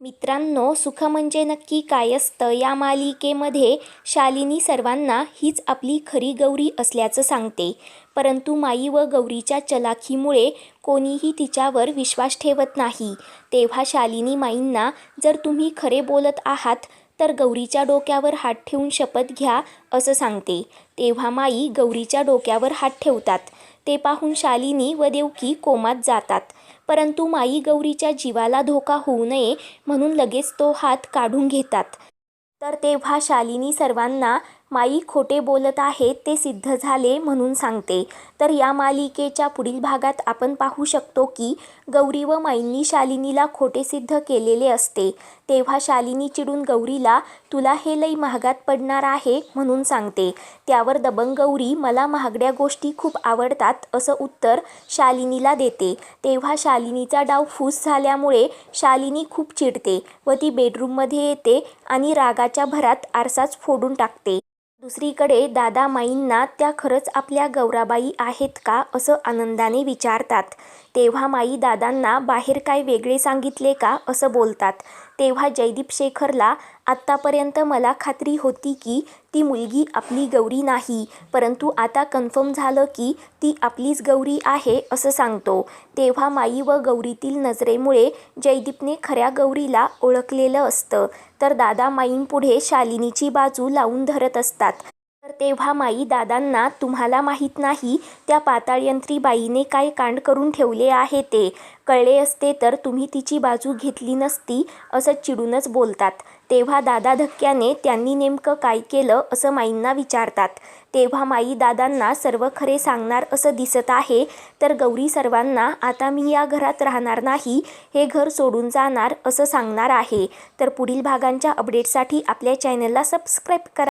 मित्रांनो सुख म्हणजे नक्की काय असतं? या मालिकेमध्ये शालिनी सर्वांना हीच आपली खरी गौरी असल्याचं सांगते. परंतु माई व गौरीच्या चलाखीमुळे कोणीही तिच्यावर विश्वास ठेवत नाही. तेव्हा शालिनी माईंना जर तुम्ही खरे बोलत आहात तर गौरीच्या डोक्यावर हात ठेवून शपथ घ्या असं सांगते. तेव्हा माई गौरीच्या डोक्यावर हात ठेवतात. ते पाहून शालिनी व देवकी कोमात जातात. परंतु माई गौरीच्या जीवाला धोका होऊ नये म्हणून लगेच तो हात काढून घेतात. तर तेव्हा शालिनी सर्वांना माई खोटे बोलत आहेत ते सिद्ध झाले म्हणून सांगते. तर या मालिकेच्या पुढील भागात आपण पाहू शकतो की गौरी व माईंनी शालिनीला खोटे सिद्ध केलेले असते. तेव्हा शालिनी चिडून गौरीला तुला हे लई महागात पडणार आहे म्हणून सांगते. त्यावर दबंग गौरी मला महागड्या गोष्टी खूप आवडतात असं उत्तर शालिनीला देते. तेव्हा शालिनीचा डाव फूस झाल्यामुळे शालिनी खूप चिडते व ती बेडरूममध्ये येते आणि रागाच्या भरात आरसाच फोडून टाकते. दुसरीकडे दादा माईंना त्या खरंच आपल्या गौराबाई आहेत का असं आनंदाने विचारतात. तेव्हा माई दादांना बाहेर काय वेगळे सांगितले का असं बोलतात. तेव्हा जयदीप शेखरला आत्तापर्यंत मला खात्री होती की ती मुलगी आपली गौरी नाही परंतु आता कन्फर्म झालं की ती आपलीच गौरी आहे असं सांगतो. तेव्हा माई व गौरीतील नजरेमुळे जयदीपने खऱ्या गौरीला ओळखलेलं असतं. तर दादा माईंपुढे शालिनीची बाजू लावून धरत असतात. तेव्हा माई दादांना तुम्हाला माहीत नाही त्या पाताळयंत्री बाईने काय कांड करून ठेवले आहे ते. कळले असते तर तुम्ही तिची बाजू घेतली नसती असं चिडूनच बोलतात. तेव्हा दादा धक्क्याने त्यांनी नेमकं काय केलं असं माईंना विचारतात. तेव्हा माई दादांना सर्व खरे सांगणार असं दिसत आहे तर गौरी सर्वांना आता मी या घरात राहणार नाही हे घर सोडून जाणार असं सांगणार आहे. तर पुढील भागांच्या अपडेटसाठी आपल्या चॅनलला सबस्क्राईब करा.